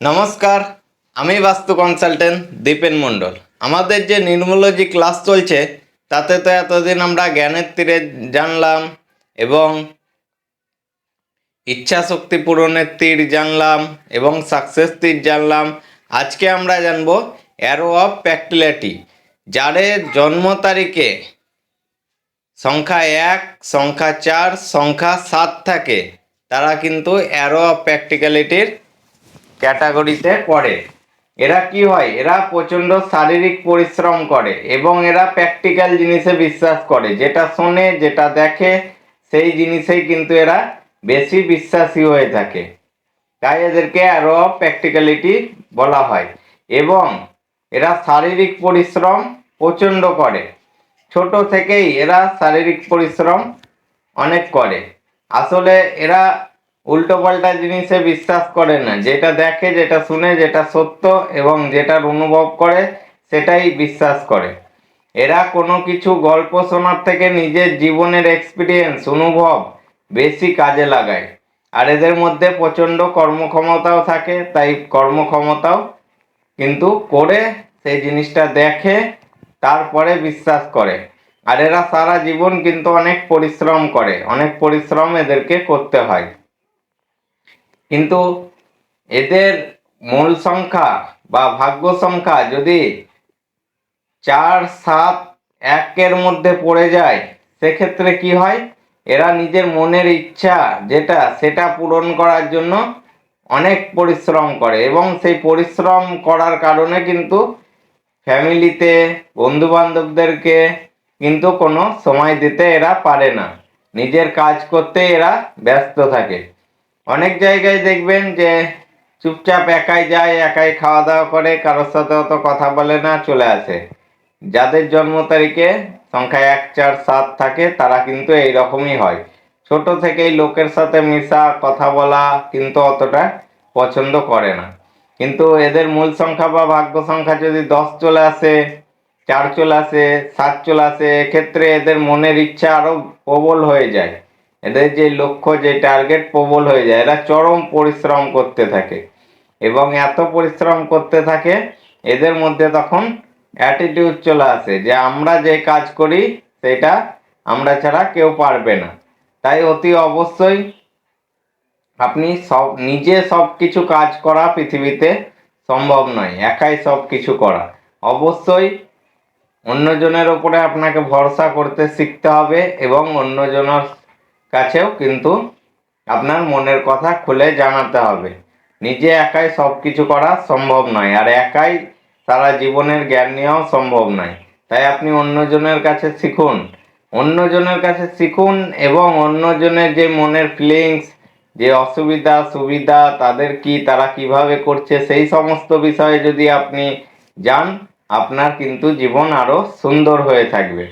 নমস্কার, আমি বাস্তু কনসালটেন্ট দীপেন মণ্ডল। আমাদের যে নির্মোলজি ক্লাস চলছে, তাতে তো এতদিন আমরা জ্ঞানের তীরে জানলাম এবং ইচ্ছা শক্তি পূরণের তীর জানলাম এবং সাকসেস তীর জানলাম। আজকে আমরা জানব অ্যারো অফ প্র্যাকটিলিটি যাদের জন্ম তারিখে সংখ্যা এক, সংখ্যা চার, সংখ্যা সাত থাকে, তারা কিন্তু অ্যারো অফ প্র্যাকটিক্যালিটির ক্যাটাগরিতে পড়ে। এরা কি হয়? এরা প্রচণ্ড শারীরিক পরিশ্রম করে এবং এরা প্র্যাকটিক্যাল জিনিসে বিশ্বাস করে। যেটা শোনে, যেটা দেখে, সেই জিনিসেই কিন্তু এরা বেশি বিশ্বাসী হয়ে থাকে। তাই এদেরকে আরও প্র্যাকটিক্যালিটি বলা হয় এবং এরা শারীরিক পরিশ্রম প্রচণ্ড করে। ছোট থেকেই এরা শারীরিক পরিশ্রম অনেক করে। আসলে এরা উল্টো পাল্টা জিনিসে বিশ্বাস করে না। যেটা দেখে, যেটা শুনে, যেটা সত্য এবং যেটার অনুভব করে, সেটাই বিশ্বাস করে। এরা কোনো কিছু গল্প শোনার থেকে নিজের জীবনের এক্সপিরিয়েন্স অনুভব বেশি কাজে লাগায়। আর এদের মধ্যে প্রচণ্ড কর্মক্ষমতাও থাকে, তাই কর্মক্ষমতাও কিন্তু করে সেই জিনিসটা দেখে, তারপরে বিশ্বাস করে। আর এরা সারা জীবন কিন্তু অনেক পরিশ্রম করে, অনেক পরিশ্রম এদেরকে করতে হয়। কিন্তু এদের মূল সংখ্যা বা ভাগ্য সংখ্যা যদি চার, সাত, একের মধ্যে পড়ে যায়, সেক্ষেত্রে কি হয়? এরা নিজের মনের ইচ্ছা যেটা, সেটা পূরণ করার জন্য অনেক পরিশ্রম করে এবং সেই পরিশ্রম করার কারণে কিন্তু ফ্যামিলিতে বন্ধু বান্ধবদেরকে কিন্তু কোনো সময় দিতে এরা পারে না। নিজের কাজ করতে এরা ব্যস্ত থাকে। অনেক জায়গায় দেখবেন যে চুপচাপ একাই যায়, একাই খাওয়া দাওয়া করে, কারোর সাথে অত কথা বলে না, চলে আসে। যাদের জন্ম তারিখে সংখ্যা এক, চার, সাত থাকে, তারা কিন্তু এই রকমই হয়। ছোট থেকেই লোকের সাথে মেশা, কথা বলা কিন্তু অতটা পছন্দ করে না। কিন্তু এদের মূল সংখ্যা বা ভাগ্য সংখ্যা যদি দশ চলে আসে, চার চলে আসে, সাত চলে আসে, এক্ষেত্রে এদের মনের ইচ্ছা আরও প্রবল হয়ে যায়। এদের যে লক্ষ্য, যে টার্গেট প্রবল হয়ে যায়, এরা চরম পরিশ্রম করতে থাকে। এবং এত পরিশ্রম করতে থাকে, এদের মধ্যে তখন অ্যাটিটিউড চলে আসে যে আমরা যে কাজ করি, সেটা আমরা ছাড়া কেউ পারবে না। তাই অতি অবশ্যই আপনি সব, নিজে সব কিছু কাজ করা পৃথিবীতে সম্ভব নয়, একাই সব কিছু করা। অবশ্যই অন্যজনের ওপরে আপনাকে ভরসা করতে শিখতে হবে এবং অন্যজনের কাছেও কিন্তু আপনার মনের কথা খুলে জানাতে হবে। নিজে একাই সব কিছু করা সম্ভব নয়, আর একাই সারা জীবনের জ্ঞান নেওয়াও সম্ভব নয়। তাই আপনি অন্যজনের কাছে শিখুন। অন্যজনের কাছে শিখুন এবং অন্যজনের যে মনের ফিলিংস যে অসুবিধা, সুবিধা, তাদের কি, তারা কীভাবে করছে, সেই সমস্ত বিষয়ে যদি আপনি যান, আপনার কিন্তু জীবন আরও সুন্দর হয়ে থাকবে।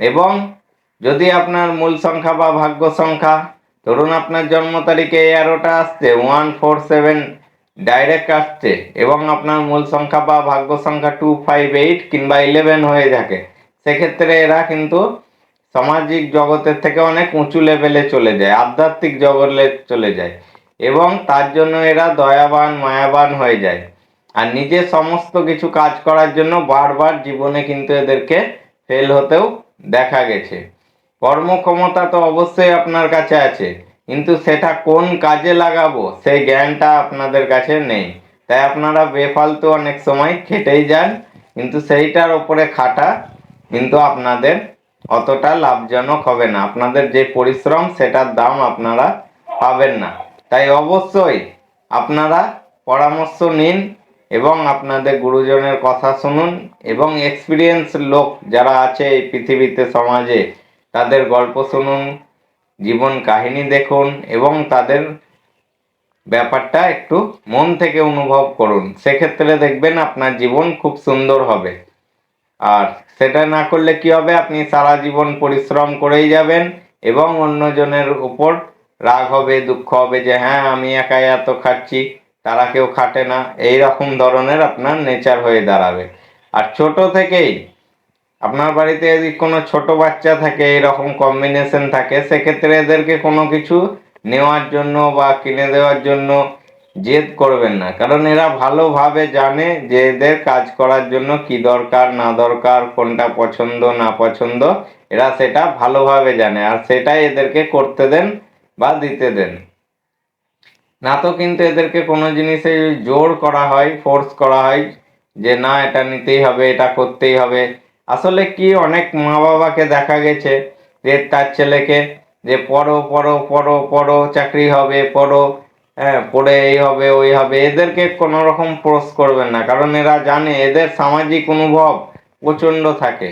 এবং যদি আপনার মূল সংখ্যা বা ভাগ্য সংখ্যা, ধরুন আপনার জন্ম তারিখে এগারোটা আসছে ওয়ান ফোর সেভেন ডাইরেক্ট আসছে, এবং আপনার মূল সংখ্যা বা ভাগ্য সংখ্যা টু ফাইভ এইট কিংবা ইলেভেন হয়ে থাকে, সেক্ষেত্রে এরা কিন্তু সামাজিক জগতের থেকে অনেক উঁচু লেভেলে চলে যায়, আধ্যাত্মিক জগতে চলে যায়, এবং তার জন্য এরা দয়াবান, মায়াবান হয়ে যায়। আর নিজে সমস্ত কিছু কাজ করার জন্য বারবার জীবনে কিন্তু এদেরকে ফেল হতেও দেখা গেছে। কর্মক্ষমতা তো অবশ্যই আপনার কাছে আছে, কিন্তু সেটা কোন কাজে লাগাবো সেই জ্ঞানটা আপনাদের কাছে নেই। তাই আপনারা বেফালতু অনেক সময় খেটেই যান, কিন্তু সেইটার ওপরে খাটা কিন্তু আপনাদের অতটা লাভজনক হবে না। আপনাদের যে পরিশ্রম, সেটার দাম আপনারা পাবেন না। তাই অবশ্যই আপনারা পরামর্শ নিন এবং আপনাদের গুরুজনের কথা শুনুন এবং এক্সপিরিয়েন্স লোক যারা আছে এই পৃথিবীতে, সমাজে তাদের গল্প শুনুন, জীবন কাহিনী দেখুন এবং তাদের ব্যাপারটা একটু মন থেকে অনুভব করুন। সেক্ষেত্রে দেখবেন আপনার জীবন খুব সুন্দর হবে। আর সেটা না করলে কি হবে? আপনি সারা জীবন পরিশ্রম করেই যাবেন এবং অন্যজনের উপর রাগ হবে, দুঃখ হবে যে হ্যাঁ আমি একাই এত খাচ্ছি, তারা কেউ খাটে না। এই রকম ধরনের আপনার নেচার হয়ে দাঁড়াবে। আর ছোট থেকেই আপনার বাড়িতে যদি কোনো ছোট বাচ্চা থাকে, এরকম কম্বিনেশন থাকে, সেক্ষেত্রে এদেরকে কোনো কিছু নেওয়ার জন্য বা কিনে দেওয়ার জন্য জেদ করবেন না। কারণ এরা ভালোভাবে জানে যে এদের কাজ করার জন্য কি দরকার, না দরকার, কোনটা পছন্দ, না পছন্দ, এরা সেটা ভালোভাবে জানে। আর সেটাই এদেরকে করতে দেন বা দিতে দেন। না তো কিন্তু এদেরকে কোনো জিনিসে জোর করা হয় ফোর্স করা হয় যে, না, এটা নিতেই হবে, এটা করতেই হবে। আসলে কি অনেক মা বাবাকে দেখা গেছে যে তার ছেলেকে যে পড়ো পড়ো পড়ো পড়ো, চাকরি হবে, পড়ো হ্যাঁ পড়ে এই হবে, ওই হবে, এদেরকে কোনো রকম ফোর্স করবেন না। কারণ এরা জানে এদের সামাজিক অনুভব প্রচণ্ড থাকে।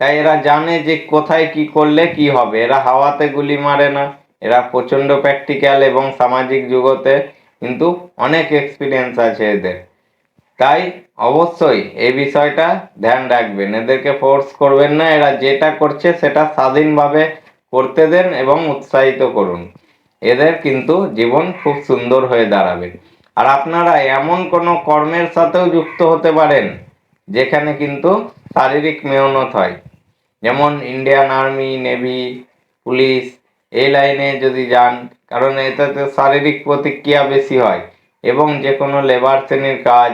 তাই এরা জানে যে কোথায় কি করলে কি হবে। এরা হাওয়াতে গুলি মারে না। এরা প্রচণ্ড প্র্যাকটিক্যাল এবং সামাজিক জগতে কিন্তু অনেক এক্সপিরিয়েন্স আছে এদের। তাই অবশ্যই এই বিষয়টা ধ্যান রাখবেন। এদেরকে ফোর্স করবেন না, এরা যেটা করছে সেটা স্বাধীনভাবে করতে দেন এবং উৎসাহিত করুন। এদের কিন্তু জীবন খুব সুন্দর হয়ে দাঁড়াবে। আর আপনারা এমন কোনো কর্মের সাথেও যুক্ত হতে পারেন, যেখানে কিন্তু শারীরিক মেহনত হয়। যেমন ইন্ডিয়ান আর্মি, নেভি, পুলিশ, এই লাইনে যদি যান, কারণ এটাতে শারীরিক প্রতিক্রিয়া বেশি হয় এবং যে কোনো লেবার শ্রেণির কাজ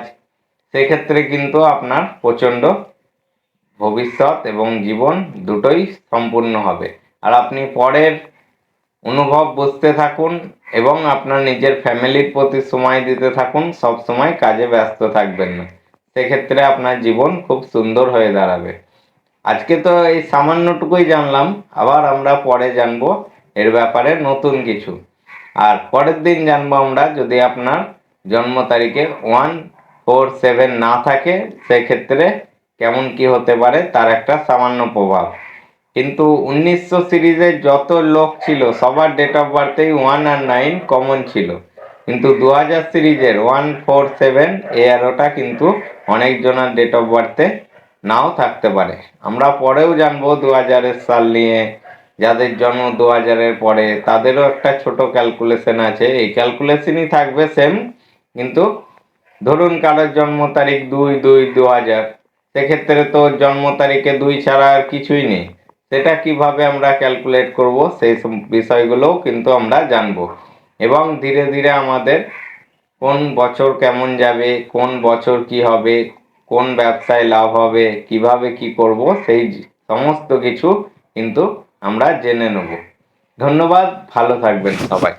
সেক্ষেত্রে কিন্তু আপনার প্রচণ্ড ভবিষ্যৎ এবং জীবন দুটোই সম্পূর্ণ হবে। আর আপনি পরের অনুভব বুঝতে থাকুন এবং আপনার নিজের ফ্যামিলির প্রতি সময় দিতে থাকুন, সব সময় কাজে ব্যস্ত থাকবেন না। সেক্ষেত্রে আপনার জীবন খুব সুন্দর হয়ে দাঁড়াবে। আজকে তো এই সামান্যটুকুই জানলাম, আবার আমরা পরে জানব এর ব্যাপারে নতুন কিছু। আর পরের দিন জানব আমরা যদি আপনার জন্ম তারিখে ওয়ান ফোর সেভেন না থাকে, সেক্ষেত্রে কেমন কি হতে পারে তার একটা সামান্য প্রভাব। কিন্তু উনিশশো সিরিজের যত লোক ছিল, সবার ডেট অফ বার্থেই ওয়ান আর নাইন কমন ছিল। কিন্তু দু হাজার সিরিজের ওয়ান ফোর সেভেন এই এরোটা কিন্তু অনেকজনের ডেট অফ বার্থে নাও থাকতে পারে। আমরা পরেও জানব দু হাজারের সাল নিয়ে, যাদের জন্ম দু হাজারের পরে, তাদেরও একটা ছোট ক্যালকুলেশন আছে। এই ক্যালকুলেশনই থাকবে সেম কিন্তু ধরুন কারোর জন্ম তারিখ দুই দুই দু হাজার, সেক্ষেত্রে তো জন্ম তারিখে দুই ছাড়া আর কিছুই নেই। সেটা কীভাবে আমরা ক্যালকুলেট করব সেই বিষয়গুলোও কিন্তু আমরা জানব। এবং ধীরে ধীরে আমাদের কোন বছর কেমন যাবে, কোন বছর কি হবে, কোন ব্যবসায় লাভ হবে, কীভাবে কি করব, সেই সমস্ত কিছু কিন্তু আমরা জেনে নেব। ধন্যবাদ, ভালো থাকবেন সবাই।